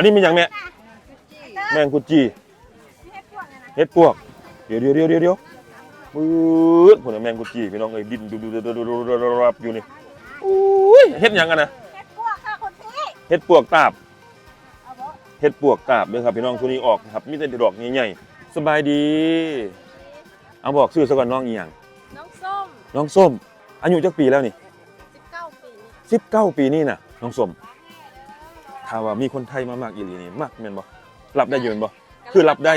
อันนี้มีอย่างแม่แมงกุจีเฮ็ดปวกเดี๋ยวเดี๋ยวเดี๋ยวเดี๋ยวเดี๋ยวปื๊ดผลแมงกุจีพี่น้องเอ้ยดินดูดูดูดูดูดูดูรับอยู่นี่อุ้ยเฮ็ดหยังกันนะเฮ็ดพวกค่ะคนพี่เฮ็ดปวกตาบเอาบ่เฮ็ดปวกตาบเด้อครับพี่น้องช่วงนี้ออกนะครับมีแต่ดอกใหญ่ๆสบายดีเอาบอกชื่อซะก่อนน้องอีหยังน้องส้มน้องส้มอายุจักปีแล้วนี่19ปี19ปีนี่น่ะน้องส้ม ถ้าว่ามีคนไทยมามากอีหลีนี่มักแม่นบ่รับได้อยู่แม่นบ่ คือรับได้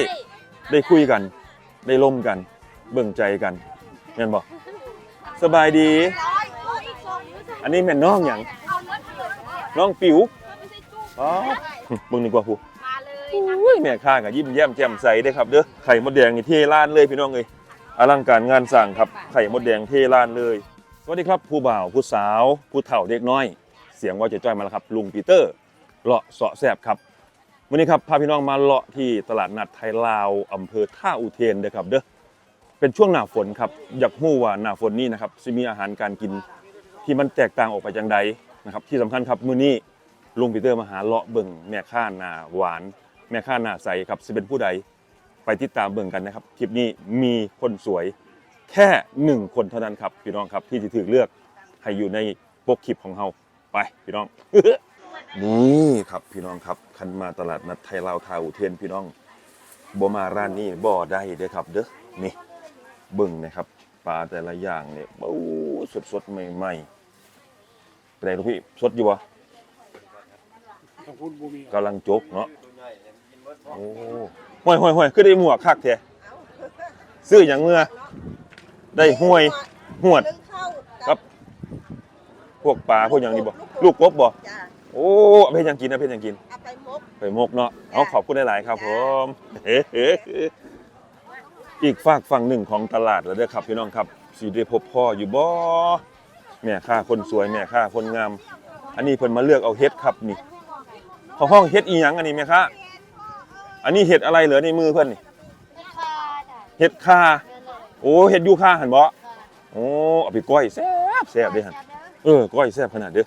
ได้คุยกัน ได้ล่มกัน เบิ่งใจกันแม่นบ่สบายดีร้อยโอ้ยอีกสองนิ้วจ้ะอันนี้แม่นน้องหยังเอาเนื้อเผือกเนี่ยน้องปิ๋วไม่ใช่จุ๊บอ๋อเบิ่งดีกว่าผู้มาเลยนะอุ้ยแม่ค้าก็ยิ้มแย้มแจ่มใสเด้อครับเด้อไข่มดแดงนี่เทร้านเลยพี่น้องเอ้ยอลังการงานสร้างครับไข่มดแดงเทร้านเลย สวัสดีครับผู้บ่าวผู้สาว ผู้เฒ่าเด็กน้อย เสียงว่าจะจ้อยมาแล้วครับ ลุงปีเตอร์ เลาะเสาะแซบครับวันนี้ครับพาพี่น้องมาเลาะที่ตลาดนัดไทยลาวอำเภอท่าอุเทนเด้อครับเด้อเป็นช่วงหน้าฝนครับอยากรู้ว่าหน้าฝนนี้นะครับจะมีอาหารการกินที่มันแตกต่างออกไปจังใดนะครับที่สำคัญครับมื้อนี้ลุงปีเตอร์มาหาเลาะเบิ่งแม่ค้าหน้าหวาน แม่ค้าหน้าใสครับจะเป็นผู้ใดไปติดตามเบิ่งกันนะครับคลิปนี้มีคนสวยแค่หนึ่งคนเท่านั้นครับพี่น้องครับที่จะถูกเลือกให้อยู่ในปกคลิปของเราไปพี่น้อง นี่ครับพี่น้องครับคันมาตลาดนัดไทยลาวทาอุเทนพี่น้องบ่มาร้านนี้บ่ได้เด้อครับ เด้อนี่เบิ่งนะครับปลาแต่ละอย่างเนี่ยโอ้สดสดๆใหม่ๆเป็นไงลูกพี่สดอยู่บ่กำลังจกเนาะโอ้ห้อยห้อยห้อยคือได้หมวกคักแท้ซื้ออย่างเมื่อได้ห้วยหวด ครับ พวกปลาพวกอย่างนี้บ่ลูกกบบ่ โอ้เอาไปเฮ็ดหยังกินนะเพชรยังกินเอาไปมก ไปมกเนาะเอาขอบคุณหลายๆครับผมอีกฝากฝั่งหนึ่งของตลาดแล้วเด้อครับพี่น้องครับสีได้พบพ่ออยู่บ่แม่ค้าคนสวยแม่ค้าคนงาม อันนี้เพิ่นมาเลือกเอาเฮ็ดครับนี่เขาห้องเฮ็ดอีหยังอันนี้แม่ค้าอันนี้เฮ็ดอะไรเหรอในมือเพิ่นนี่เฮ็ดคาโอ้เฮ็ดยูคาหั่นบ่โอ้เอาไปก้อยแซ่บแซ่บเด้อหั่นเออก้อยแซ่บขนาดเด้อ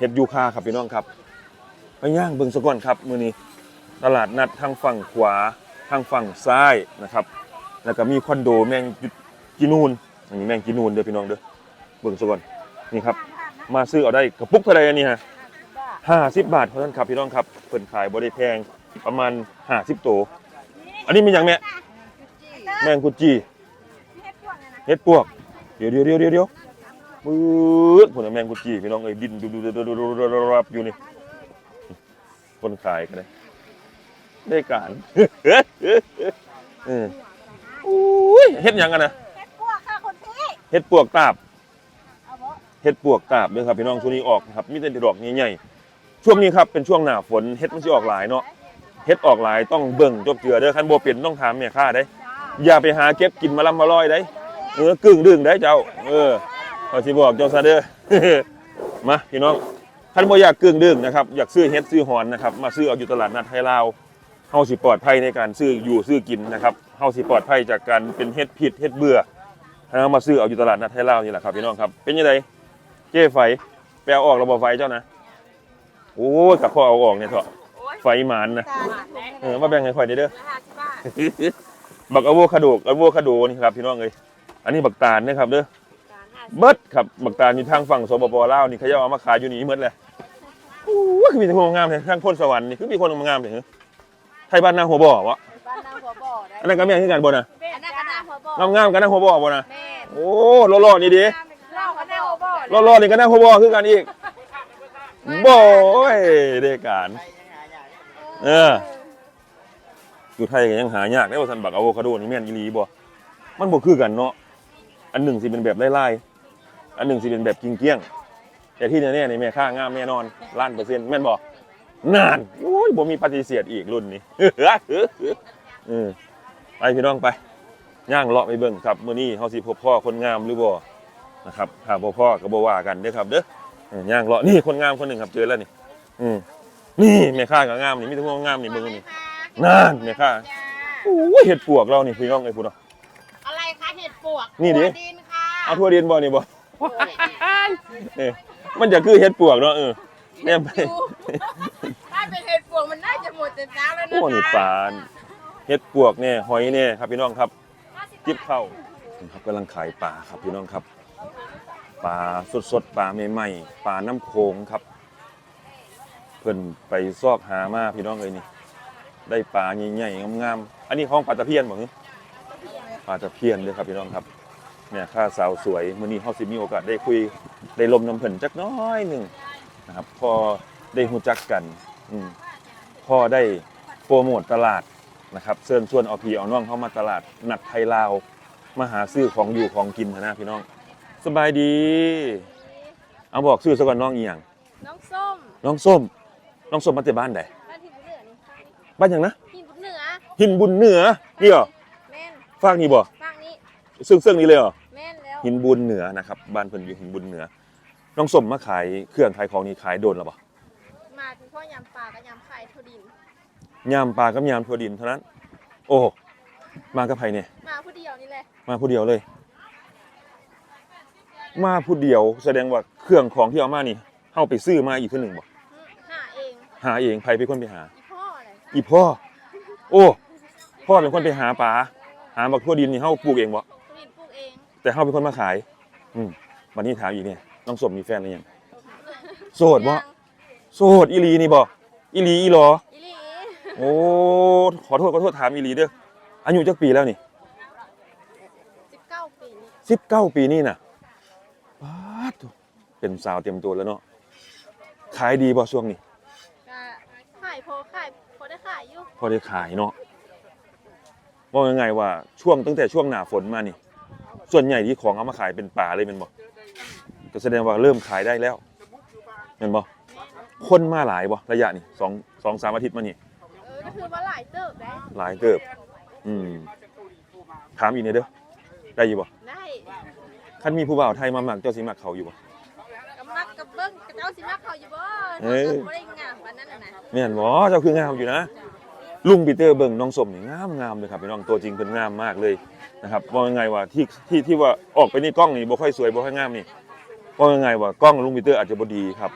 เฮ็ดยูคาครับพี่น้องครับไปย่างเบิงซะก่อนครับมื้อนี้ตลาดนัดทางฝั่งขวาทางฝั่งซ้ายนะครับ แล้วก็มีคอนโดแมงกินูนอันนี้แมงกินูนเด้อพี่น้องเด้อเบิ่งซะก่อนนี่ครับ มาซื้อเอาได้กระปุกเท่าไรอันนี้ฮะ50บบาทเท่านั้นครับพี่น้องครับเพิ่นขายบ่ได้แพงประมาณ50โตวอันนี้มีหยังแม่แมงกุจีเฮ็ดพวกเฮ็ดปวกเรียวเดี๋ยวเดี๋ยวเดี๋ยวเดี๋ยว ปื๊ดผลแมงกุจีพี่น้องเอ้ยดินดูดูดูดูดูรับอยู่นี่คนขายกันเลยได้การเอออุ้ยเฮ็ดยังกันนะเฮ็ดพวกค่ะคนพี่เฮ็ดปวกตาบเฮ็ดปวกตาบเด้อครับพี่น้องช่วงนี้ออกครับมีแต่ดอกใหญ่ๆช่วงนี้ครับเป็นช่วงหน้าฝนเฮ็ดมันสิออกหลายเนาะเฮ็ดออกหลายต้องเบิ่งจบเจือเด้อคันบ่เป็นต้องถามแม่ค้าเด้ อย่าไปหาเก็บกินมาลำมาลอยได้เออกึ่งดึงได้เจ้า เออ ขอสิบอกเจ้าซะเด้อ มาพี่น้องท่านบ่อยากกึ่งดึงนะครับอยากซื้อเฮ็ดซื้อหอนนะครับมาซื้อเอาอยู่ตลาดนัดไทยลาวเฮาสิปลอดภัยในการซื้ออยู่ซื้อกินนะครับเฮาสิปลอดภัยจากการเป็นเฮ็ดผิดเฮ็ดเบื่อให้เฮามาซื้อเอาอยู่ตลาดนัดไทยลาวนี่แหละครับพี่น้องครับเป็นยังไงเจ้ไฟแปลออกระบบไฟเจ้านะโอ้ยกับข้อเอาออกเนี่ยเถอะไฟหมานนะตาถุงเนี่ยเออมาแบ่งให้ข่อยได้เด้อห้าสิบบาทบักอะโวคาโดอะโวคาโดนี่ครับพี่น้องเอ้ยอันนี้บักตาลนะครับเด้อการห้าสิบ เบิดครับบักตาลอยู่ทางฝั่งสปปลาวนี่เขาจะเอามาขายอยู่นี่หมดเลยโอ้ยคือมีแต่คนงามเลยทางคนสวรรค์นี่คือมีคนงามเลยเหรอไทยบ้านนางหัวบ่อวะบ้านนางหัวบ่อได้อันนั้นก็แม่นคือกันบ่นะอันนั้นก็นางหัวบ่องามๆกันนางหัวบ่อบ่นะแม่โอ้หล่อๆนี่ดิเล่าก็นางหัวบ่อหล่อๆนี่ก็นางหัวบ่อคือกันอีกโบ้ยเด้การเอออยู่ไทยก็ยังหายากได้ว่าซั่นบักอะโวคาโดนี่แม่นอีหลีบ่มันบ่คือกันเนาะอันหนึ่งสิเป็นแบบไล่ๆ อันหนึ่งสิเป็นแบบกิ้งเกี้ยงๆแต่ที่แน่ๆในแม่ค่างามแน่นอนล้านเปอร์เซ็นต์แม่นบอกนานโอ้ยบ่มีปฏิเสธอีกรุ่นนี้เออไปพี่น้องไปย่างเลาะไปเบิ่งครับมื้อนี้เฮาสิพบพ่อคนงามหรือบ่นะครับถ้าบ่พ่อก็บ่ว่ากันเด้อครับ เด้อเออย่างเลาะนี่คนงามคนหนึ่งครับเจอแล้วนี่ อืมนี่แม่ค่าก็งามนี่มีแต่พวกงามนี่เบิ่งนี่นานแม่ค่าโอ้ยเห็ดปวกเรานี่พี่น้องไอ้พุ่นเนาะอะไรคะเห็ดปวกนี่ดิหัวดินค่ะเอาทั่วดินบ่นี่บ่ เออมันจะคือเห็ดปวกเนาะเออเนี่ยไปถ้าเป็นเห็ดปวกมันน่าจะเหจะเช้าแล้วนะโอ้นี่ปลาเฮ็ดปวกเนี่ยหอยเนี่ยครับพี่น้องครับ จิบเข้าครับกำลังขายปลาครับพี่น้องครับปลาสดๆปลาใหม่ๆปลาน้ำโขงครับ เพิ่นไปซอกหามาพี่น้องเลยนี่ ได้ปลาใหญ่ๆงามๆอันนี้ห้องปลาตะเพียนบ่ฮึปลาตะเพียนเด้อครับพี่น้องครับ เนี่ยข้าสาวสวยมื้อนี้เฮาสิมีโอกาสได้คุยได้ลมน้ำเพิ่นจักน้อยหนึงนะครับ พอได้ฮู้จักกันอืมพอได้โปรโมทตลาดนะครับเชิญชวนเอาพีเอาน้องเข้ามาตลาดนัดไทยลาวมาหาซื้อของอยู่ของกินนะพี่น้อง สบายดี เอาบอกซื้อซะก่อนน้องอีหยังน้องส้ม น้องส้ม น้องส้มมาจากบ้านใดบ้านหินบุญเหนือนี่บ้านหยังนะหินบุญเหนือหินบุญเหนือนี่เหรอแม่นฟากนี่บ่ฝั่งนี้ซึ่งซึ่งนี่เลยเหรอแม่นแล้ว หินบุญเหนือนะครับบ้านเพิ่นอยู่หินบุญเหนือ น้องส้มมาขายเครื่องขายของนี่ขายโดนแล้วบ่มาเป็นพ่อยำปลากับยำไข่ทอดินยามปลากับยามทั่วดินเท่านั้น โอ้มากับไผเนี่ยมาผู้เดียวนี่แหละมาผู้เดียวเลย มาผู้เดียวแสดงว่าเครื่องของที่เอามานี่เฮาไปซื้อมาอีกคือหนึ่งบ่อืมหาเองหาเองใครเป็นคนไปหา อีพ่ออะไรอีพ่อ โอ้ พ่อเป็นคนไปหาปลาหาบักทั่วดินนี่เฮาปลูกเองบ่ แต่เฮาเป็นคนมาขาย อืมวันนี้ถามอีกเนี่ยน้องสมมีแฟนหรือยังโสดบ่ยังโสดอีหลีนี่บ่อีหลีอีหลออีหลีโอ้ขอโทษขอโทษถามอีหลีเด้ออายุจักปีแล้วนี่สิบเก้าปีนี่สิบเก้าปีนี่น่ะป๊าดโถ่เป็นสาวเต็มตัวแล้วเนาะขายดีบ่ช่วงนี้ก็ขายพอขายพอได้ขายอยู่พอได้ขายเนาะว่ายังไงว่าช่วงตั้งแต่ช่วงหน้าฝนมานี่ ส่วนใหญ่ที่ของเอามาขายเป็นป่าเลยเป็นบ่ก็แสดงว่าเริ่มขายได้แล้วเป็นบ่คนมาหลายบ่ระยะนี่สองสองสามอาทิตย์มานี่เออก็คือว่าหลายเติบได้หลายเติบอืมถามอีกเนี่ยเด้อได้อยู่บ่ได้คันมีผู้บ่าวไทยมาหมักเจ้าสิมักเขาอยู่บ่กับมักกับเบิ้งกับเจ้าสิมักเขาอยู่บ่เอ้ยเขาบ่ได้งามปานนั้นน่ะนะแม่นบ่เจ้าคืองามอยู่นะ ลุงปีเตอร์เบิ่งน้องสมนี่งามงามเลยครับพี่น้องตัวจริงเพิ่นงามมากเลยนะครับว่ายังไงว่าที่ที่ที่ว่าออกไปนี่กล้องนี่บ่ค่อยสวยบ่ค่อยงามนี่ว่ายังไงว่ากล้องลุงปีเตอร์อาจจะบ่ดีครับ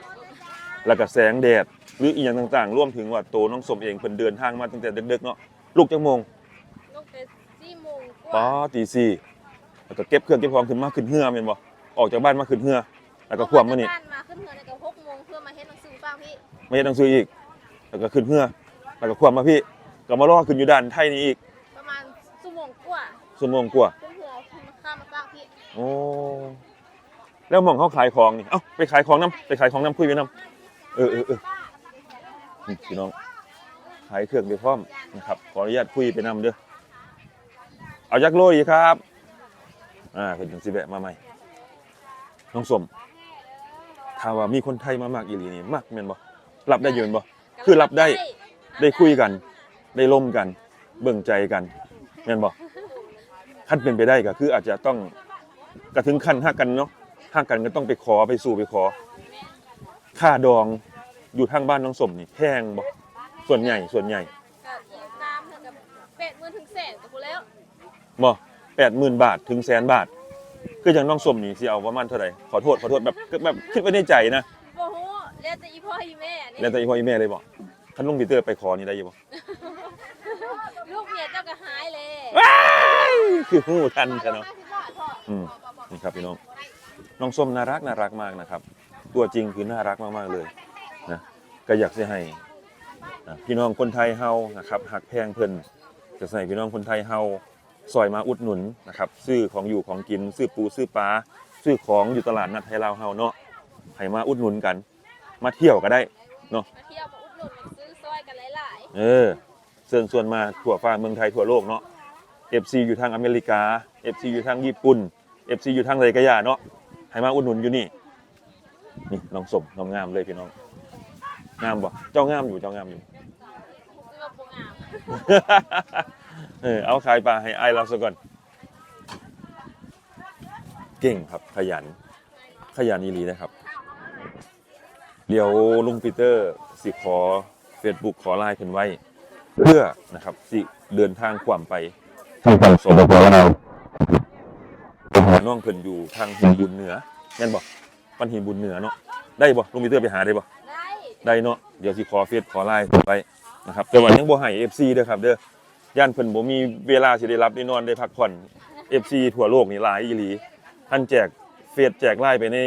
แล้วก็แสงแดดหรืออีหยังต่างๆรวมถึงว่าตัวน้องสมเองเพิ่นเดินทางมาตั้งแต่ดึกๆเนาะลูกจักโมงลูกเป็นสี่โมงกป๋อว่าตีสี่แล้วก็เก็บเครื่องเก็บของขึ้นมาขึ้นเฮือแม่นบ่ออกจากบ้านมาขึ้นเฮือแล้วก็ควบมานี่บ้านมาขึ้นเฮือนในกับหกโมงเพื่อมาเฮ็ดหนังสือเปล่าพี่มาเฮ็ดหนังสืออีก แล้วก็ขึ้นเฮือแล้วก็ควบมาพี่ ก็มารอขึ้นอยู่ด้านไทยนี่อีกประมาณชั่วโมงกว่าชั่วโมงกว่าขึ้นเฮือขึ้นมาข้ามมาเปล่าพี่โอ้แล้วหมองเขาขายของนี่เอ้าไปขายของน้ำไปขายของน้ำคุยไปน้ำเออเออเออนี่พี่น้องขายเครื่องไปพร้อมนะครับขออนุญาตคุยไปนำเด้อเอายักษ์โลดีครับอ่าเป็นจังสิแบะมาใหม่น้องสมถ้าว่ามีคนไทยมามากอีหลีนี่มากแม่นบ่รับได้อยืนบ่คือรับได้ได้คุยกัน ได้ล่มกัน เบิ่งใจกันแม่นบ่ขั้นเป็นไปได้ก็คืออาจจะต้องกระถึงขั้นฮักกันเนาะฮักกันก็ต้องไปขอไปสู่ไปขอ ค่าดองอยู่ทางบ้านน้องสมนี่แพงบ่ส่วนใหญ่ส่วนใหญ่ก็อีกตามเท่ากับแปดหมื่นถึงแสนกับกูแล้วบ่แปดหมื่นบาทถึงแสนบาทคืออย่างน้องสมนี่สิเอาประมาณเท่าไหร่ขอโทษขอโทษแบบแบบคิดไว้ในใจนะโอ้โหแล้วแต่อีพ่ออีแม่นี่แล้วแต่อีพ่ออีแม่เลยบ่ท่านลุงปีเตอร์ไปขอนี่ได้อยู่บ่ ลูกเมียเจ้าก็หายเลยคือหูทันใช่เนาะห้าสิบบาทพ่ออืมนี่ครับพี่น้อง น้องส้มน่ารักน่ารักมากนะครับ ตัวจริงคือน่ารักมากๆเลยนะก็อยากจะให้อะพี่น้องคนไทยเฮานะครับหักแพงเพิ่นจะใส่พี่น้องคนไทยเฮาซอยมาอุดหนุนนะครับซื้อของอยู่ของกินซื้อปูซื้อปลาซื้อของอยู่ตลาดนัดไทยลาวเฮาเนาะให้มาอุดหนุนกัน มาเที่ยวก็ได้เนาะมาเที่ยวมาอุดหนุนมาซื้อซอยกันหลายเออเชิญชวนมาทั่วฟ้าเมืองไทยทั่วโลกเนาะ FC อยู่ทางอเมริกา FC อยู่ทางญี่ปุ่น FC อยู่ทางไรก็ยาเนาะให้มาอุดหนุนอยู่นี่นี่น้องสมน้องงามเลยพี่น้องงามบ่เจ้างามอยู่เจ้างามอยู่เออเอาขายปลาให้ไอายเราซะก่อนเก่งครับขยัน ขยันอีหลีนะครับ เดี๋ยวลุงปีเตอร์สิขอ Facebook ขอไลน์เพิ่นไว้ เพื่อนะครับสิเดินทางความไป ทางฝั่งสปปลาวไปหาน้องเพิ่นอยู่ทางหินบุญเหนือแม่นบ่ปันหินบุญเหนือเนาะได้บ่ลุงปีเตอร์ไปหาได้บ่ได้ได้เนาะเดี๋ยวสิขอเฟซขอไลน์เพิ่นไว้นะครับแต่ว่ายังบ่ให้ FC เด้อครับเด้อย่านเพิ่นบ่มีเวลาสิได้รับได้นอนได้พักผ่อน FC ทั่วโลกนี่หลายอีหลีท่านแจกเฟซแจกไลน์ไปใน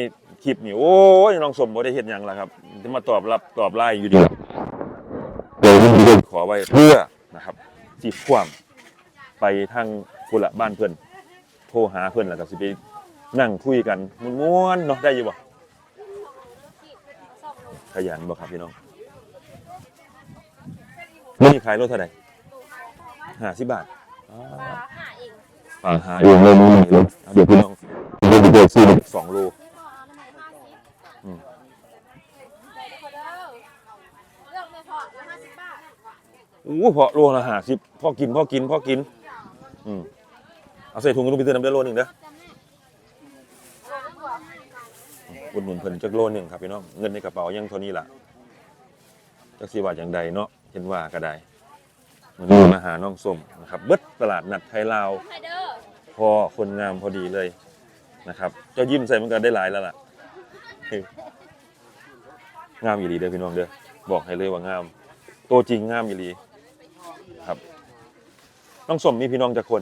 คลิปนี่โอ้ยน้องสมบ่ได้เฮ็ดหยังล่ะครับจะมาตอบรับตอบไลน์อยู่ดีเลยขอไว้เพื่อนะครับสิความ ไปทางพุ่นละบ้านเพิ่นโทรหาเพิ่นแล้วก็สิไปนั่งคุยกันม่วนๆเนาะได้อยู่บ่ขยันบ่ครับพี่น้องนี่ขายรถเท่าไหร่ห้าสิบบาทอ่าปลาหาเองฝากหาอยู่เลยนี่เลยเดี๋ยวพี่น้องเดี๋ยวพี่เบิกซื้อสองโลอืมเลือกเลยพอละห้าสิบบาทอู้พอโลละห้าสิบพ่อกินพ่อกินพ่อกิน อืมเอาใส่ถุงลูกไปเตือนน้ำเดือดโลหนึ่งเด้ออุดหนุนเพิ่นจักโลหนึ่งครับพี่น้องเงินในกระเป๋ายังเท่านี้ล่ะจักสีว่าอย่างใดเนาะเห็นว่าก็ได้มันนี้มาหาน้องส้มนะครับเบิดตลาดนัดไทยลาว พอคนงามพอดีเลยนะครับ เจ้ายิ้มใส่มันก็ได้หลายแล้วล่ะ งามอีหลีเด้อพี่น้องเด้อบอกให้เลยว่างาม ตัวจริงงามอีหลี น้องสมมีพี่น้องจากคน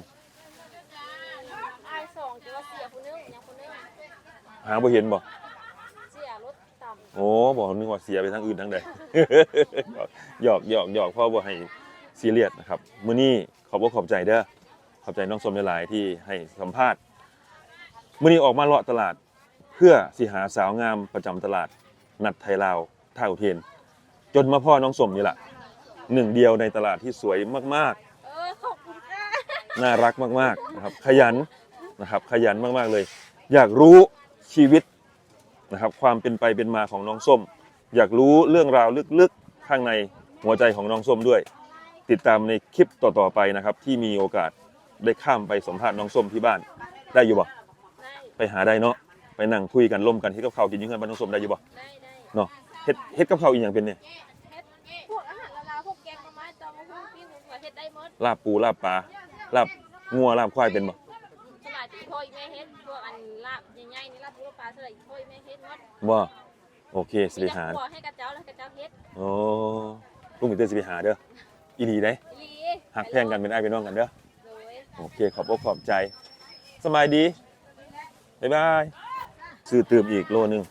ไอสองจะว่าเสียคนนึงยังคนนึงหาบ่เห็นบ่เสียรถต่ำโอ้บอกนึกว่าเสียไปทางอื่นทางใดหยอกหยอกหยอกพ่อบ่ให้ซีเรียสนะครับมื้อนี้ขอบคุณขอบใจเด้อขอบใจน้องสมหลายๆที่ให้สัมภาษณ์มื้อนี้ออกมาเลาะตลาด เพื่อสิหาสาวงามประจำตลาด นัดไทยลาวท่าอุเทน จนมาพ่อน้องสมนี่แหละหนึ่งเดียวในตลาดที่สวยมากเออขอบคุณค่ะ ๆ น่ารักมากๆนะครับขยันนะครับขยันมากๆเลย อยากรู้ชีวิตนะครับความเป็นไปเป็นมาของน้องส้ม อยากรู้เรื่องราวลึกๆข้างในหัวใจของน้องส้มด้วย ติดตามในคลิปต่อๆไปนะครับที่มีโอกาสได้ข้ามไปสัมภาษณ์น้องส้มที่บ้านได้อยู่บ่ได้ไปหาได้เนาะไปนั่งคุยกันร่วมกันเฮ็ดกับข้าวกินอยืนกันบ้านน้องส้มได้อยู่บ่ได้ได้เนาะเฮ็ดเฮ็ดกับข้าวอีหยังเป็นเนี่ยเฮ็ดพวกอาหารละลาวพวกแกงมะไม้ตำมะฮุ่งปิ้งหัวเฮ็ดได้หมดลาบปูลาบปลา ลาบงัวลาบควายเป็นบ่สลายตีพ่อยแม่เฮ็ดพวกอันลาบใหญ่ๆนี่ลาบปูปลาสลายพ่อยแม่เฮ็ดหมดบ่โอเคสิไปมีหาแต่ขัวให้กระเจ้าแล้วกระเจ้าเฮ็ดโอ้ลุงมิเตอร์สิไปหาเด้ออีหลีได้อีหลีหักแพงกันเป็นอ้ายเป็นน้องกันเด้อโดยโอเคขอบอกขอบใจสบายดีบ๊ายบายซื้อตื่มอีกโลนึง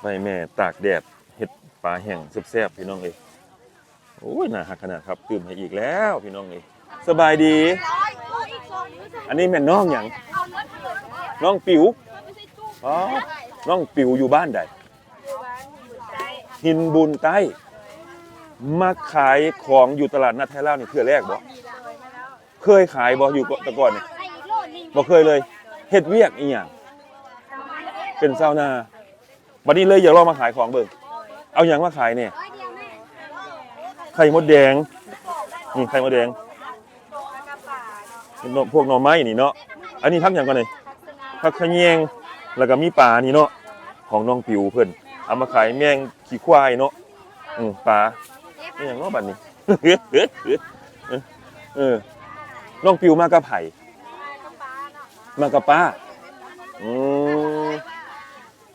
ไปแม่ตากแดดเฮ็ดปลาแห้งแซ่บๆพี่น้องเอ้ยโอ้ยน่าหักขนาดครับตื่มให้อีกแล้วพี่น้องเอ้ย สบายดี อันนี้แม่นน้องหยังน้องปิ๋วอ๋อน้องปิ๋วอยู่บ้านใดหินบุญใต้มาขายของอยู่ตลาดนัดไทยลานี่เพื่อแรกบ่เคยขายบ่อยู่แต่ก่อนนี่บ่เคยเลยเฮ็ดเวียกอีหยังเป็นชาวนาบัดนี้เลยอยากลองมาขายของเบิ่งเอาหยังมาขายเนี่ยไข่มดแดงนี่ไข่มดแดง พวกหน่อไม้นี่เนาะอันนี้ทักหยังก่อนนี่ทักขะแยงแล้วก็มีปลานี่เนาะของน้องปิวเพิ่นเอามาขายแมงขี้ควายเนาะอืมปลานี่อย่างเน้อบัดนี้เออน้องปิวมากับไผ่มากับป้าอืม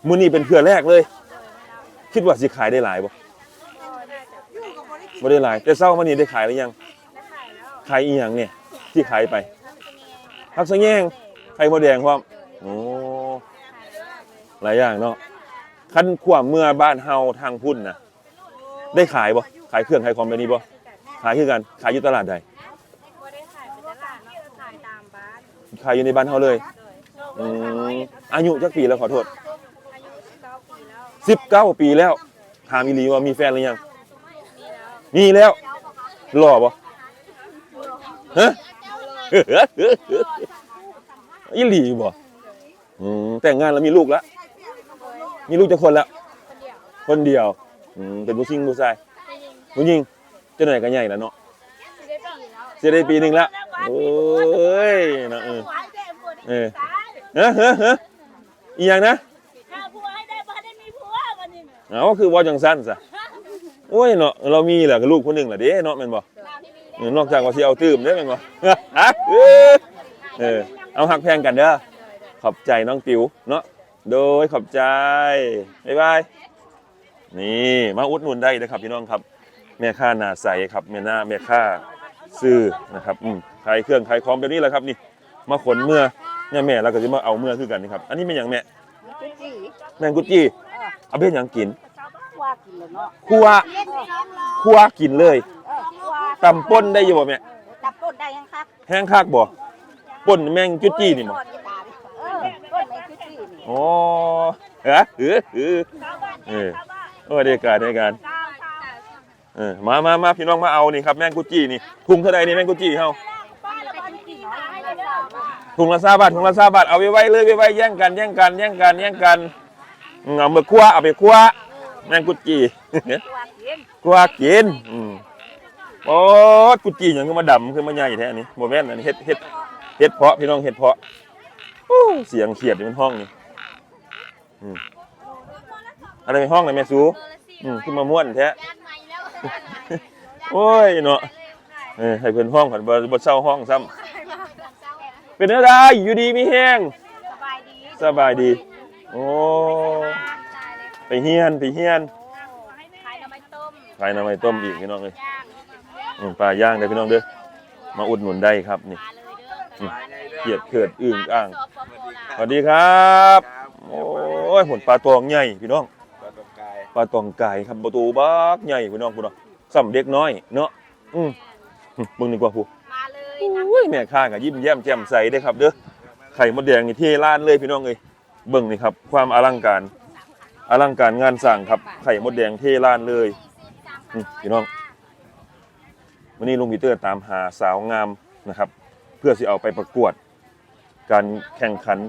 มื้อนี้เป็นเพื่อแรกเลย คิดว่าสิขายได้หลายบ่บ่ได้หลายแต่เช้ามานี่ได้ขายหรือยังขายอีหยังเนี่ยที่ขายไป ผักสะแยงไข่มดแดงพร้อมโอ้หลายอย่างเนาะคันขวามเมื่อบ้านเฮาทางพุ่นนะได้ขายบ่ขายเครื่องขายของแบบนี้บ่ขายคือกันขายอยู่ตลาดใดบ่ได้ขายเป็นตลาดเนาะขายตามบ้านขายอยู่ในบ้านเฮาเลยอืมอายุจักปีแล้วขอโทษอายุ19ปีแล้ว19ปีแล้วถามอีหลีว่ามีแฟนหรือยังปีแล้วมีแล้วหล่อบ่ฮะ อีหลีบ่อืมแต่งงานแล้วมีลูกแล้ว มีลูกจักคนแล้ว คนเดียวเป็นผู้หญิงผู้ชายได้ยินผู้หญิงเจ้าหน่อยก็ใหญ่แล้วเนาะสิได้ปีแล้วจะได้ปีหนึ่งแล้วโอ้ยนะเออเออเฮ้เฮ้เฮ้อียังนะถ้าผัวให้ได้บ่ได้มีผัววันนี้เอาคือว่าจังสั้นซะโอ้ยเนาะเรามีแหละลูกคนหนึ่งแหละเด้เนาะแม่นบ่ตามที่มีเออ นอกจากว่าสิเอาตื้มเด้แม่นบ่ฮะเออเอาหักแพงกันเด้อขอบใจน้องปิ๋วเนาะโดยขอบใจบ๊ายบายนี่มาอุดหนุนได้นะครับพี่น้องครับแม่ค้าหนาใสครับแม่หน้าแม่ค้าซื้อนะครับอืมขายเครื่องขายของแบบนี้แหละครับนี่ มาขนเมื่อเนี่ยแม่เราก็จะมาเอาเมื่อคือกันนี่ครับอันนี้เป็นอย่างแม่กุจีแมงกุจี้เอาเป็นอย่างกินว่ากินเลยเนาะคั่วคั่วกินเลยเออว่า ตำป่นได้อยู่บ่แม่ตับต้นได้ยังครับแห้งคักบ่ป่นแมงกุจี้นี่บ่เออต้นแมงกุจีนี่อ๋อเออเออเออเออโอ้ได้การได้การเออมามามาพี่น้องมาเอานี่ครับแมงกุจี้นี่ถุงเท่าใดนี่แมงกุจี้เฮาถุงละซาบาทถุงละซาบาทเอาไปไว้เลยไปไว้แย่งกันแย่งกันแย่งกันแย่งกันอืมเอามาคั่วเอาไปคั่วแมงกุจีว่ากินคั่วกินอืม โอ้ยกุจีอย่างก็มาดำขึ้นมาใหญ่แท้อันนี้โมแม่นอันนี้เฮ็ดเฮ็ดเฮ็ดเพาะพี่น้องเฮ็ดเพาะโอ้เสียงเขียดอยู่ในห้องนี่อืมอะไรในห้องไหนแม่สูอืมขึ้นมาม่วนแท้ย่านใหม่แล้วโอ้ยเนาะเออให้เพิ่นห้องก่อนบ่บ่เช่าห้องซ้ำเป็นอะไรอยู่ดีมีแห้งสบายดีสบายดีโอ้ไปเฮียนไปเฮียนขายหน่อไม้ต้มขายหน้ำไม้ต้มอีกพี่น้องเลย ย่ปลาย่างเด้พี่น้องเด้อมาอุดหนุนได้ครับนี่เกียดเขิดอึ่งอ่าง สวัสดีครับ โอ้ยผลปลาตองใหญ่พี่น้อง ปลาตองไก่ครับประตูบักใหญ่พี่น้องพี่น้องสำเด็กน้อยเนาะอืมมึงดีกว่าผู้มาเลยโอ้ยแม่ข้างอะยิ้มแย้มแจ่มใสเด้อครับเด้อไข่มดแดงนี่เที่ร้านเลยพี่น้องเอ้ยเบิ่งนี่ครับ ความอลังการอลังการงานสร้างครับไข่มดแดงเทร้านเลยอืมพี่น้อง วันนี้ลุงปีเตอร์ตามหาสาวงามนะครับ เพื่อสิเอาไปประกวด การแข่งขัน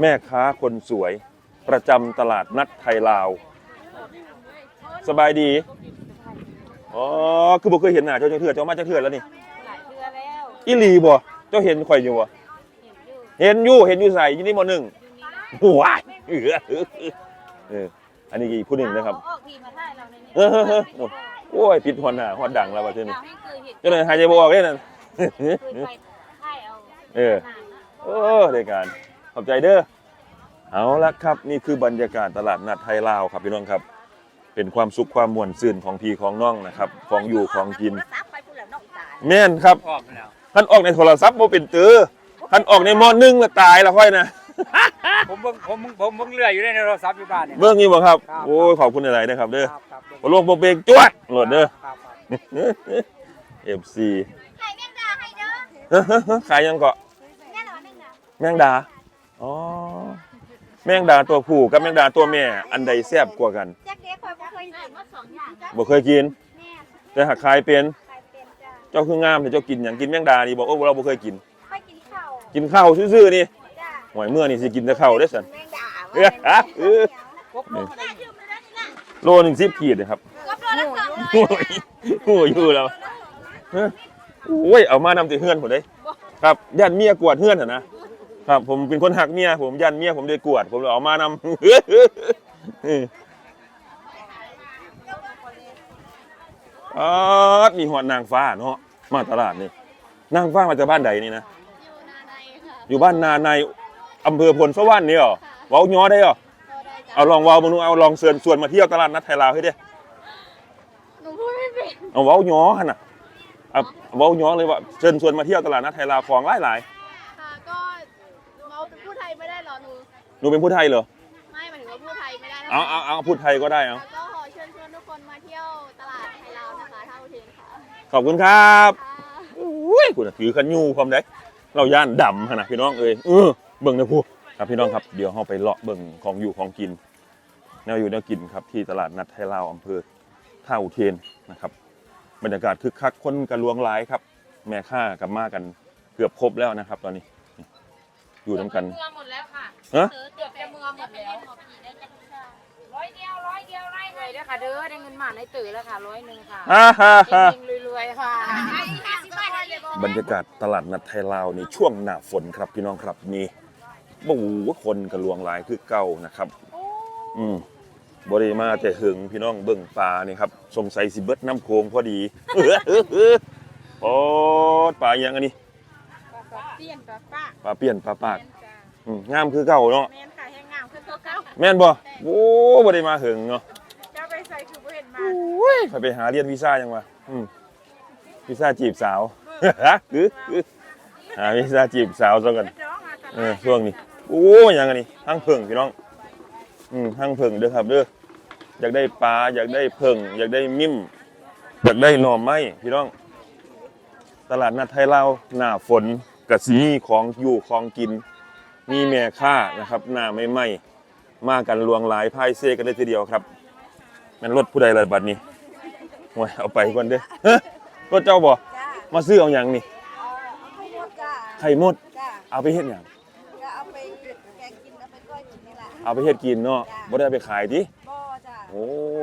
แม่ค้าคนสวย ประจำตลาดนัดไทยลาว สบายดี อ๋อ คือบ่เคยเห็นหน้าเจ้าจังเถื่อเจ้ามาจังเถื่อแล้วนี่ หลายเทื่อแล้วอีหลีบ่เจ้าเห็นข่อยอยู่บ่เห็นอยู่เห็นอยู่เห็นอยู่ใส่ยี่นี่มหนึ่งว้ายเออเอออันนี้อีกผู้หนึ่งนะครับออกทีมาถ่ายเราในนี้เออเออเออโอ้ โอ้ยปิดหัวหน้าหัวดังแล้วว่าเจ้านี่เราให้เคยเห็นเจ้าเลยหายใจบ่ออกเลยนั่นเคยไปถ่ายเอาเออโอ้ได้การขอบใจเด้อเอาละครับนี่คือบรรยากาศตลาดนัดไทยลาวครับพี่น้องครับ เป็นความสุขความม่วนซื่นของพี่ของน้องนะครับ ของอยู่ของกินซับไปพูดแล้วน้องตายแม่นครับออกแล้วท่านออกในโทรศัพท์บ่เป็นตือท่านออกในหมอหนึ่งแล้วตายแล้วค่อยนะ ผมเบิ่งผมผมเบิ่งเรืออยู่ในโทรศัพท์อยู่บ้านเนี่ย เบิ่งนี่บ่ครับ ครับ โอ้ยขอบคุณหลายๆนะครับ เด้อครับครับบ่ลวงบ่เบรกจวดโหลดเด้อ ครับครับ FC ไข่แมงดาให้เด้อขายยังเกาะแน่นอนแมงดาแมงดา อ๋อ แมงดาตัวผู้กับแมงดาตัวแม่ อันใดแซ่บกว่ากันแจ็คเด็กคอยบ่เคยเห็นว่าสองอย่างจ้ะบ่เคยกิน แม่แต่หากขายเป็นใครเป็นจ้ะเจ้าคืองามแต่เจ้ากินหยังกินแมงดานี่บอกโอ้เราบ่เคยกินไปกินข้าวกินข้าวซื่อๆนี่จ้ะ หอยเมื่อนี่สิกินแต่ข้าวได้สันเออโลหนึ่ง10ขีดนะครับโอ้ยโอ้ยอยู่แล้วโอ้ยเอามานำต่เฮือนผมเลยครับย่านเมียกวดเฮือนอะนะครับ ผมเป็นคนหักเมียผมยันเมียผมได้กวด ผมเลยเอามานำอ๋อมีหอดนางฟ้าเนาะมาตลาดนี่นางฟ้ามาจากบ้านใดนี่นะอยู่บ้านนาใน อำเภอพลสวรรค์นี่เหรอเว้าย้อได้เหรอพอได้จ้ะเอาลองเว้ามึงดูเอาลองเชิญชวนมาเที่ยวตลาดนัดไทยลาวให้เด้หนูพูดไม่เป็นเอาเว้าย้อหั่นน่ะเอาเว้าย้อเลยว่าเชิญชวนมาเที่ยวตลาดนัดไทยลาวของหลายหลายค่ะก็เราเป็นผู้ไทยไม่ได้เหรอหนูๆหนูเป็นผู้ไทยเหรอไม่หมายถึงว่าผู้ไทยไม่ได้นะเอาเอาเอาพูดไทยก็ได้เอาแล้วก็ขอเชิญชวนทุกคนมาเที่ยวตลาดไทยลาวนะคะท่าอุเทนค่ะขอบคุณครับค่ะอุ้ยคุณน่ะถือขันยูความได้เราย่านดำหั่นนะพี่น้องเอ้ยเออ เบิ่งนะพูครับพี่น้องครับเดี๋ยวเราไปเลาะเบิ่งของอยู่ของกิน แนวอยู่แนวกินครับที่ตลาดนัดไทยลาวอำเภอท่าอุเทนนะครับ บรรยากาศคึกคักคนกระลวงหลายครับ แม่ค้ากับมากันเกือบครบแล้วนะครับ ตอนนี้ อยู่น้ำกัน เมืองหมดแล้วค่ะฮะ เกือบจะเมืองหมดแล้วได้จักรชาร้อยเดียวร้อยเดียวไร่เลยเด้อค่ะเด้อได้เงินมาในตื่นแล้วค่ะร้อยหนึ่งค่ะฮ่าฮ่าฮ่าเฮงๆรวยๆค่ะ บรรยากาศตลาดนัดไทยลาวในช่วงหน้าฝนครับพี่น้องครับนี่ บู๊คนกระลวงหลายคือเก่านะครับ อืมบริมาแต่หึงพี่น้องเบิ่งปลานี่ครับสงสัยสิเบิดน้ำโคงพอดีโอ้ปลายังอันนี้เตี้ยนปลาป้าปลาเปี้ยนปลาปากแม่นจ้าอืมงามคือเก่าเนาะแม่นค่ะแห้งงามขึ้นตัวเก้าแม่นบ่โอ้บริมาหึงเนาะเจ้าไปใส่คือบ่เห็นมาโอ้ยไปไปหาเรียนวีซ่ายังวะอืมพิซซ่าจีบสาวฮะคือคือหาพิซซ่าจีบสาวซะกันเออช่วงนี้ โอ้ยยังไงนี่ห้างเพิ่งพี่น้อง อืมห้างเพิ่งเด้อครับเด้ออยากได้ปลาอยากได้เพิ่งอยากได้มิ่มอยากได้หน่อไม้พี่น้อง ตลาดนัดไทยลาวหน้าฝนกะสิมีของอยู่ของกิน มีแม่ค่านะครับหน้าไม่ไหม้มากันลวงหลายพายเซกันได้ทีเดียวครับแมันรถผู้ใดละบัดนี้โอ้ยเอาไปก่อนเด้อเฮ้ยรถเจ้าบ่จ้ามาซื้อเอาอย่างนี่เอาไปหมดจ้าไข่มดจ้าเอาไปเฮ็ดหยัง เอาไปเฮ็ดกินเนาะบ่ได้เอาไปขายติบ่จ้าโอ้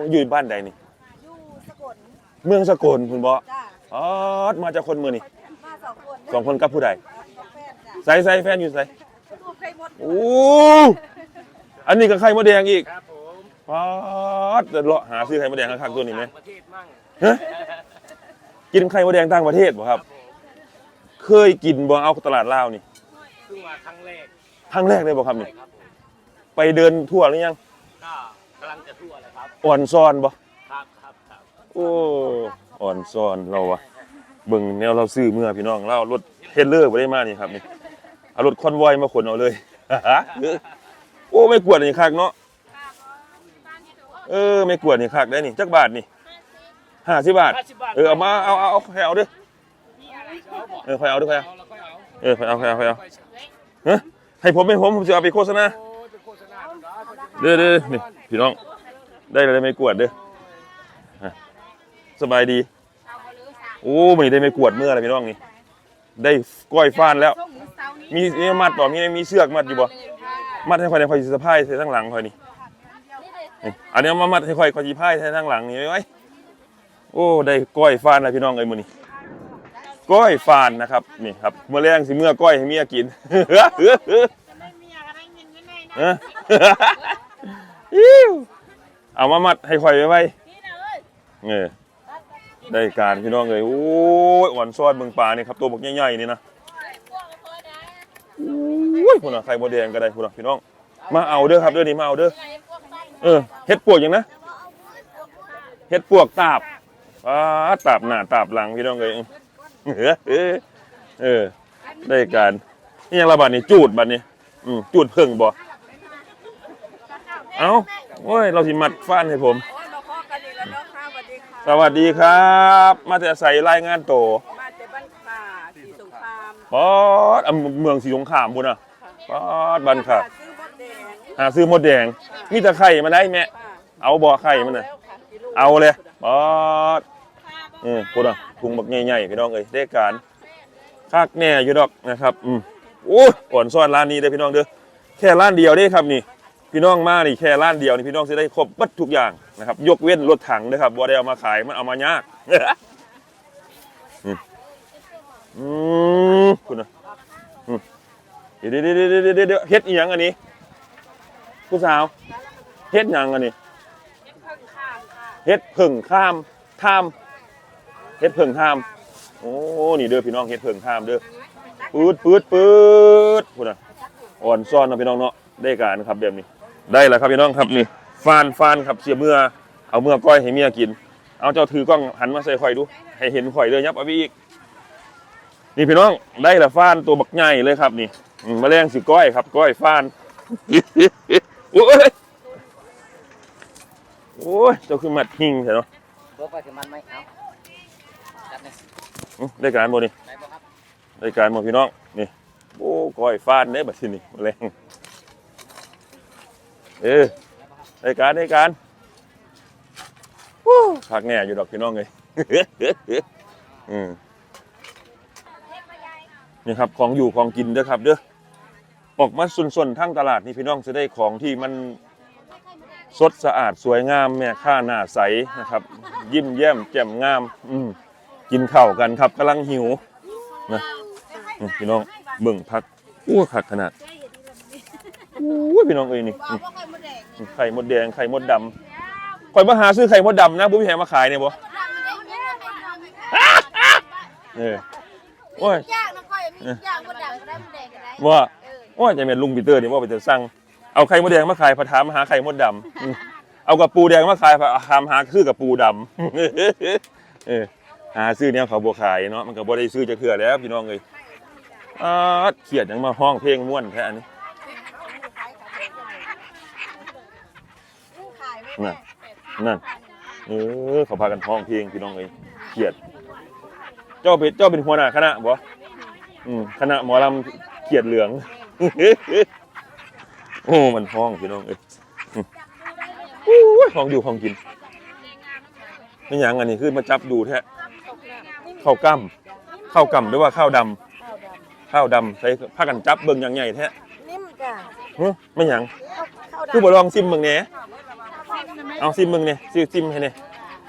อยู่บ้านใดนี่ อยู่สกลเมืองสกลคุณบ่จ้าอ๋อมาจากคนเมืองนี่มาสองคนสองคนกับผู้ใดกับแฟนจ้าใส่ใส่แฟนอยู่ใส่รูปใครหมดโอ้อันนี้ก็ไข่มดแดงอีกครับผมป๊าดจะเลาะหาซื้อไข่มดแดงข้างๆตัวนี้ไหมประเทศมั่งฮะกินไข่มดแดงต่างประเทศบ่ครับ เคยกินบ่เอาตลาดลาวนี่เพิ่งมาครั้งแรกครั้งแรกเลยบ่ครับนี่ครับผม ไปเดินทั่วหรือยังก็กำลังจะทั่วเลยครับ อ่อนซ่อนบ่ครับครับครับโอ้อ่อนซ่อนเราอะเบิ่งแนวเราซื้อเมื่อพี่น้องเราเอารถเทรลเลอร์บ่ได้มานี่ครับนี่เอารถคอนวอยมาขนเอาเลยโอ้ไม่กวดนี่คักเนาะเออไม่กวดนี่คักได้นี่จักบาทนี่50บาทห้าสิบบาทเออเอามาเอาเอาเอาใครเอาด้วยเอาบอกเออใครเอาด้วยใครเอาเอาแล้วค่อยเอาเออใครเอาใครเอาใครเอาฮะให้ผมเป็นผมผมจะเอาไปโฆษณา เด้อเด้อนี่พี่น้อง ได้เลยไม่กวดเด้อฮะสบายดี โอ้ไม่ได้ไม่กวดเมื่อไรพี่น้องนี่ ได้ก้อยฟ้านแล้ว มีมีมัดต่อมีมีเสือกมัดอยู่บ่ มัดให้คอยในคอยสะพายใส่ทั้งหลังคอยนี่นี่อันนี้เอามามัดให้คอยคอยจีพายใส่ทั้งหลังนี่ไว้ไว้โอ้ได้ก้อยฟ้านแล้วพี่น้องเอ้ยมื้อนี้ ก้อยฟ้านนะครับนี่ครับเมื่อแรงสิเมื่อก้อยให้เมียกิน เออ อิ๊วเอามามัดให้คอยไว้ไว้เออได้การพี่น้องเลยโอ้ยอ่อนซ้อนเมืองปลานี่ครับตัวบักใหญ่ๆนี่นะโอ้ยพุ่นน่ะไข่มดแดงก็ได้พุ่นน่ะพี่น้อง มาเอาเด้อครับเด้อนี่มาเอาเด้อเออเฮ็ดปวกหยังนะเฮ็ดปวกตาบอ่าตาบหน้าตาบหลังพี่น้องเลยเออเออเออได้การนี่ยังระบาดนี่จูดบัดนี้อืมจูดเพิ่งบ่ เอาโอ้ย เราสิมัดฟ้านให้ผม โอ้ยมาพอกันอีกแล้วเนาะค่ะสวัสดีค่ะ สวัสดีครับ มาแต่ใส่รายงานโตมาจากบ้านป่าสีสงครามป๊อดอำเมืองสีสงขลามบุญอะป๊อดบันค่ะซื้อมดแดงหาซื้อมดแดง มีแต่ไข่มาได้แม่ ค่ะเอาบ่อไข่มันน่ะ แล้วค่ะกิโลเอาเลยป๊อดอืมพูดอะถุงบักใหญ่ๆพี่น้องเอ้ยได้การคักแน่อยู่ดอกนะครับ อืมโอ้ยอ่อนซ้อนร้านนี้เด้อพี่น้องเด้อ แค่ร้านเดียวเด้ครับนี่ พี่น้องมานี่แค่ร้านเดียวนี่พี่น้องจะได้ครบบัดทุกอย่างนะครับ ยกเว้นรถถังนะครับบ่ได้เอามาขายมันเอามายากอืมอืมคุณนะอืมเดี๋ยวเดี๋ยวเดี๋ยวเดี๋ยวเดี๋ยวเฮ็ดอีหยังอันนี้ผู้สาวเฮ็ดหยังอันนี้เฮ็ดผึ่งข้ามท่ามเฮ็ดผึ่งท่ามโอ้นี่เด้อพี่น้องเฮ็ดผึ่งท่ามเด้อปืดปืดปืดคุณนะอ่อนซ่อนนะพี่น้องเนาะได้การครับแบบนี้ ได้แล้วครับพี่น้องครับนี่ฟานฟานครับเสียเมื่อเอาเมื่อก้อยให้เมียกิน เอาเจ้าถือกล้องหันมาใส่ข่อยดู ให้เห็นข่อยเลยยับเอาไปอีก นี่พี่น้องได้ละฟานตัวบักใหญ่เลยครับนี่อืมแมลงสิก้อยครับ ก้อยฟานโอ้ยโอ้ยเจ้าคือมัดหิงใช่เนาะตัวไปถึงมันไหมเอาจัดเลยอื้อได้การบ่นี่ได้ป่ะครับได้การบ่พี่น้องนี่โอ้ก้อยฟานได้บัดทีนี่แมลง เออได้การได้การพักแน่อยู่ดอกพี่น้องเลยอืมนี่ครับของอยู่ของกินเด้อครับเด้อออกมาส่วนๆทั้งตลาดนี่พี่น้องจะได้ของที่มันสดสะอาดสวยงามแม่ค่าหน้าใสนะครับ ยิ้มแย้มแจ่มงาม อืมกินข้าวกันครับกำลังหิวนะพี่น้องเบิ่งพักอ้วคักขนาดอู้ยพี่น้องเอ้ยนี่ ไข่มดแดงไข่มดดำคอยมาหาซื้อไข่มดดำนะบุ้พี่แหมาขายเนี่ยบ่เออโอ้ยยากนะค่อยมียากบ่ดังก็ได้บ่แดงก็ได้ว่าว่าจะเป็นลุงปีเตอร์นี่ว่าไปจะสั่งเอาไข่มดแดงมาขายพะถามหาไข่มดดำอืมเอากับปูแดงมาขายพะถามหาคือกับปูดำเออหาซื้อแนวเขาบ่ขายเนาะมันก็บ่ได้ซื้อจะเถื่อแล้วพี่น้องเอ้ยอ่าเขียดหยังมาห้องเพลงม่วนแท้อันนี้ นั่นนั่นเออเขาพากันห้องเพลงพี่น้องเอ้ยเขียด เจ้าเป็นเจ้าเป็นหัวหน้าคณะบ่อืมคณะหมอลำเขียดเหลืองโอ้มันห้องพี่น้องเอ้ยอืมโอ้ยห้องอยู่ห้องกินไม่หยังอันนี้คือมาจับดูแท้ข้าวกั้มข้าวกั้มหรือว่าข้าวดำข้าวดำใส่ผ้ากันจับเบิ่งอย่างใหญ่แท้นิ่มจ้ะเฮ้ยไม่หยังข้าวคือบ่ลองซิมเบิ่งแหน่ เอาซิมเบิ่งเนี่ยซิซิมให้เนี่ย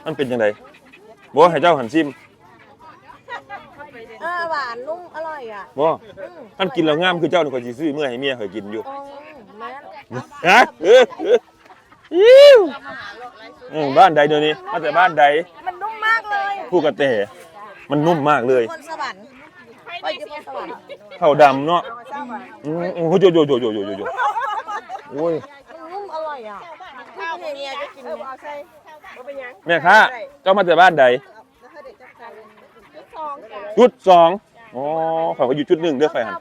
มันเป็นจังไดบ่ให้เจ้าหันซิมอ่าหวานนุ่มอร่อยอะบ่มันกินแล้วงามคือเจ้านี่ข่อยสิซื้อเมื่อให้เมียข่อยกินอยู่โอ้แม่นฮะเออเอออิ๊วอืมบ้านใดเดี๋ยวนี้มาแต่บ้านใดมันนุ่มมากเลยผู้กระเตมันนุ่มมากเลย คนสวรรค์ไปอยู่บนสวรรค์ข้าวดำเนาะอืมโอ้โหโยโยโยโยโยโยโยโอ้ยมันนุ่มอร่อยอะ พี่เมียจะกินเนี่ยแม่ค้าเจ้ามาแต่บ้านใดจุดสองอ๋อข่อยก็อยู่จุดหนึ่งเด้อข่อยหัน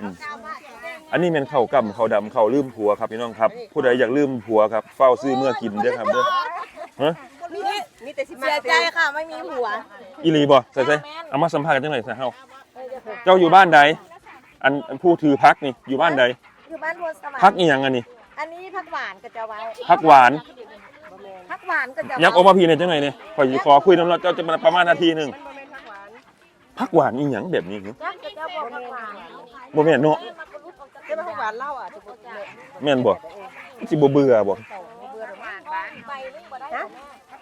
อืมอันนี้เป็นข้าวกำข้าวดำข้าวลืมผัวครับพี่น้องครับ ผู้ใดอยากลืมผัวครับเฝ้าซื้อเมื่อกินเด้อครับเด้อฮะมีแต่สิเสียใจค่ะไม่มีหัวอีหลีบ่ใส่ใส่เอามาสัมภาษณ์กันจังหน่อยสิเฮาเจ้าอยู่บ้านใดอันอันผู้ถือพักนี่อยู่บ้านใดอยู่บ้านพลสวรรค์พักอีหยังอันนี้ อันนี้ผักหวานก็จะไว้พักหวานผักหวานก็จะยักออกมาพี่ในอยจังหน่อยเนี่ยขอยสิขอคุยน้ำเราเจ้าจะมาประมาณนาทีหนึงพักหวานอีหยังแบบนี้หึจักจะบอกผักหวานบ่แม่นเนาะจะเป็นผักหวานเล่าอะจะบอกเลยแม่นบ่สิบ่เบื่อบ่ใบนึงบ่ได้ฮะ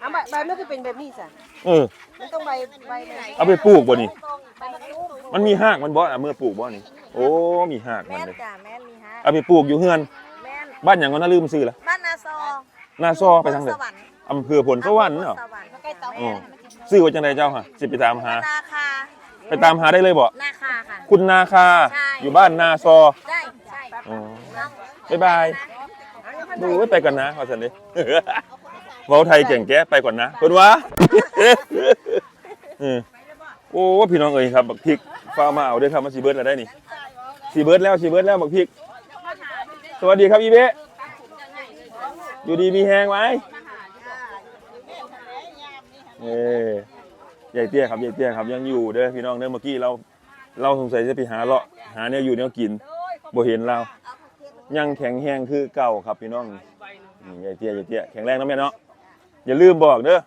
อะใบใบไม่คือเป็นแบบนี้สิเออมันต้องใบใบเลยเอาไปปลูกบ่นี่ใบมันนุ่มมันมีหากมันบ่อะเมื่อปลูกบ่นี่โอ้มีหากมันแม่นเลยจ้ะแม่นมีฮะเอาไปปลูกอยู่เฮือนแม่น บ้านหยังก็น่าลืมซื้อละบ้านนาซอนาซอไปทางไหนสวรรค์อำเภอผลสวรรค์เนาะสวรรค์ใกล้เตาอ๋อซื้อไว้จังไดเจ้าค่ะสิไปตามหา นาคาไปตามหาได้เลยบ่นาคาค่ะ คุณนาคาใช่อยู่บ้านนาซอได้ใช่อ๋อบ๊ายบายดูไว้ไปก่อนนะขอสันดิเว้าไทยเก่งแก้ไปก่อนนะเพิ่นว่าเออโอ้พี่น้องเอ้ยครับบักพริกฟ้าวมาเอาเด้อครับมันสิเบิดแล้วได้นี่สิเบิดแล้วสิเบิดแล้วบักพริก สวัสดีครับอีเบะอยู่ดีมีแฮงไหมเอ้ใหญ่เตี้ยครับใหญ่เตี้ยครับยังอยู่เด้อพี่น้องเด้อเมื่อกี้เรา เราสงสัยจะไปหาเลาะหาแนวอยู่แนวกินบ่เห็นเรายังแข็งแรงคือเก่าครับพี่น้องใหญ่เตี้ยใหญ่เตี้ยแข็งแรงนะแม่เนาะอย่าลืมบอกเด้อ